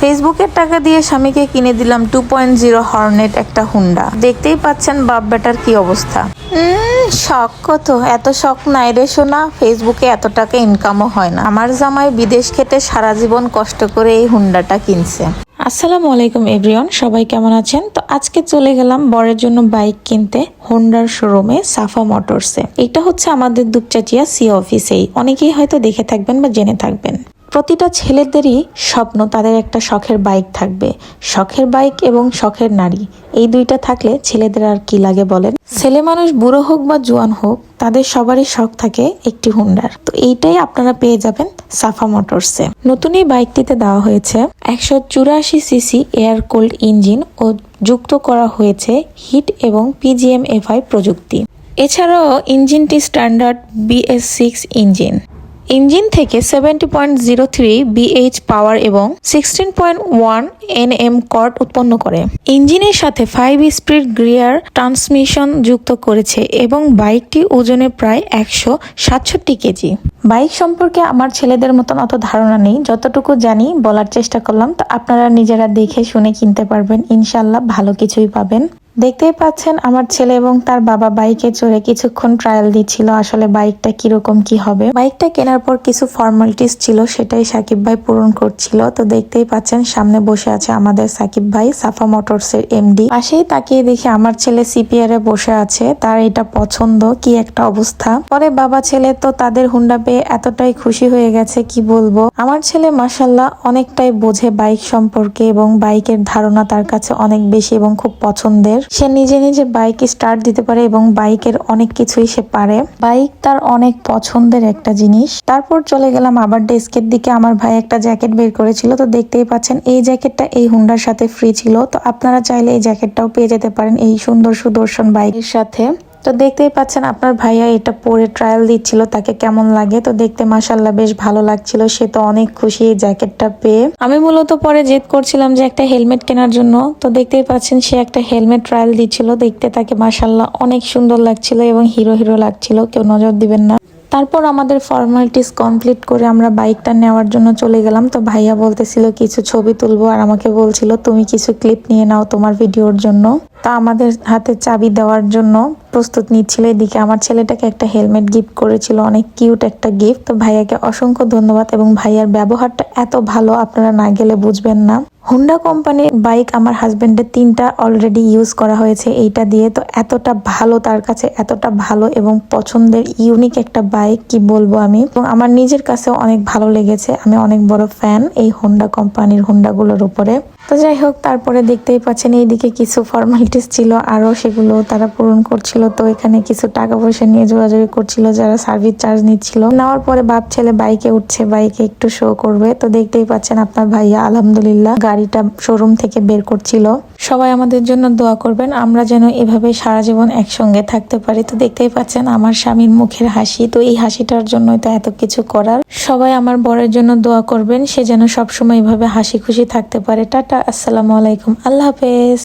ফেসবুকের টাকা দিয়ে স্বামীকে কিনে দিলাম টু পয়েন্ট জিরো হর্নেট একটা হুন্ডা দেখতেই পাচ্ছেন বাপ বেটার কি অবস্থা। শখ কত এত শখ নাই রে শোনা ফেসবুকে এত টাকা ইনকামও হয় না। আমার জামাই বিদেশ খেতে সারা জীবন কষ্ট করে এই হুন্ডাটা কিনছে। আসসালামু আলাইকুম এভরিওয়ান, সবাই কেমন আছেন? তো আজকে চলে গেলাম বরের জন্য বাইক কিনতে হোন্ডার শোরুমে সাফা মোটরসে এটা হচ্ছে আমাদের দুপচাচিয়া সি অফিসেই অনেকেই হয়তো দেখে থাকবেন বা জেনে থাকবেন। প্রতিটা ছেলেদেরই স্বপ্ন তাদের একটা শখের বাইক থাকবে। শখের বাইক এবং শখের নারী। এই দুইটা থাকলে ছেলেদের আর কি লাগে বলেন? ছেলে মানুষ বুড়ো হোক বা জোয়ান হোক, তাদের সবারই শখ থাকে একটি হুন্ডার। তো এইটাই আপনারা পেয়ে যাবেন সাফা মোটরসে। নতুন এই বাইকটিতে দেওয়া হয়েছে একশো চুরাশি সিসি এয়ার কোল্ড ইঞ্জিন ও যুক্ত করা হয়েছে হিট এবং পিজিএম এফআই প্রযুক্তি। এছাড়াও ইঞ্জিনটি standard BS six engine. Engine থেকে seventy point zero three BH power এবং sixteen point one N M cord উৎপন্ন করে। ইঞ্জিনের সাথে ফাইভ স্পিড গিয়ার ট্রান্সমিশন যুক্ত করেছে এবং বাইকটি ওজনে প্রায় একশো সাতষট্টি কেজি। বাইক সম্পর্কে আমার ছেলেদের মতন অত ধারণা নেই, যতটুকু জানি বলার চেষ্টা করলাম, তো আপনারা নিজেরা দেখে শুনে কিনতে পারবেন ইনশাল্লাহ ভালো কিছুই পাবেন। দেখতেই পাচ্ছেন আমার ছেলে এবং তার বাবা বাইকে চড়ে কিছুক্ষণ ট্রায়াল দিচ্ছিল, আসলে বাইকটা কীরকম কি হবে। বাইকটা কেনার পর কিছু ফর্মালিটিস ছিল, সেটাই সাকিব ভাই পূরণ করছিল। তো দেখতেই পাচ্ছেন সামনে বসে আছে আমাদের সাকিব ভাই, সাফা মোটরস এর এমডি পাশেই তাকিয়ে দেখি আমার ছেলে সিপিআর এ বসে আছে, তার এটা পছন্দ, কি একটা অবস্থা। পরে বাবা ছেলে তো তাদের হুন্ডা পেয়ে এতটাই খুশি হয়ে গেছে, কি বলব? আমার ছেলে মাসাল্লাহ অনেকটাই বোঝে বাইক সম্পর্কে এবং বাইকের ধারণা তার কাছে অনেক বেশি এবং খুব পছন্দের। সে নিজে নিজে বাইক স্টার্ট দিতে পারে এবং বাইকের অনেক কিছুই সে পারে। বাইক তার অনেক পছন্দের একটা জিনিস। তারপর চলে গেলাম আবার ডেস্কের দিকে। আমার ভাই একটা জ্যাকেট বের করেছিল। তো দেখতেই পাচ্ছেন, এই জ্যাকেটটা এই হুন্ডার সাথে ফ্রি ছিল। তো আপনারা চাইলে এই জ্যাকেটটাও পেয়ে যেতে পারেন এই সুন্দর সুদর্শন বাইকের সাথে। তো দেখতেই পাচ্ছেন আপনার ভাইয়া এটা পরে ট্রায়াল দিচ্ছিল, তাকে কেমন লাগে? তো দেখতে মাসাল্লাহ বেশ ভালো লাগছিল, সে তো অনেক খুশি এই জ্যাকেটটা পেয়ে। আমি মূলত পরে জেদ করছিলাম যে একটা হেলমেট কেনার জন্য, তো দেখতেই পাচ্ছেন সে একটা হেলমেট ট্রায়াল দিচ্ছিল, দেখতে তাকে মাসাল্লাহ অনেক সুন্দর লাগছিল এবং হিরো হিরো লাগছিল, কেউ নজর দিবেন না। তারপর আমাদের ফর্মালিটিস কমপ্লিট করে আমরা বাইকটা নেওয়ার জন্য চলে গেলাম। তো ভাইয়া বলতেছিল, কিছু ছবি তুলবো। আর আমাকে বলছিল, তুমি কিছু ক্লিপ নিয়ে নাও তোমার ভিডিওর জন্য। তা আমাদের হাতে চাবি দেওয়ার জন্য প্রস্তুত নিচ্ছিল। এদিকে আমার ছেলেটাকে একটা হেলমেট গিফট করেছিল, অনেক কিউট একটা গিফট তো ভাইয়াকে অসংখ্য ধন্যবাদ এবং ভাইয়ার ব্যবহারটা এত ভালো, আপনারা না গেলে বুঝবেন না। হুন্ডা কোম্পানির বাইক আমার হাজব্যান্ডের তিনটা অলরেডি ইউজ করা হয়েছে এইটা দিয়ে। তো এতটা ভালো তার কাছে, এতটা ভালো এবং পছন্দের ইউনিক একটা বাইক কি বলব আমি? এবং আমার নিজের কাছেও অনেক ভালো লেগেছে। আমি অনেক বড় ফ্যান এই হোন্ডা কোম্পানির হোন্ডাগুলোর উপরে। তো যাই হোক, তারপরে দেখতেই পাচ্ছেন এইদিকে কিছু ফর্মালিটিস ছিল, আরও সেগুলো তারা পূরণ করছিল। তো এখানে কিছু টাকা পয়সা নিয়ে যোগাযোগ করছিল, যারা সার্ভিস চার্জ নিচ্ছিল। নেওয়ার পরে বাপ ছেলে বাইকে উঠছে, বাইকে একটু শো করবে। তো দেখতেই পাচ্ছেন আপনার ভাইয়া, আলহামদুলিল্লাহ, গাড়িটা শোরুম থেকে বের করছিল। সবাই আমাদের জন্য দোয়া করবেন। আমরা যেন এভাবে সারা জীবন একসঙ্গে থাকতে পারি। তো দেখতেই পাচ্ছেন আমার স্বামীর মুখের হাসি। তো এই হাসিটার জন্যই তো এত কিছু করার। সবাই আমার বরের জন্য দোয়া করবেন। সে যেন সবসময় এভাবে হাসি খুশি থাকতে পারে। টাটা, আসসালামু আলাইকুম। আল্লাহ হাফেজ।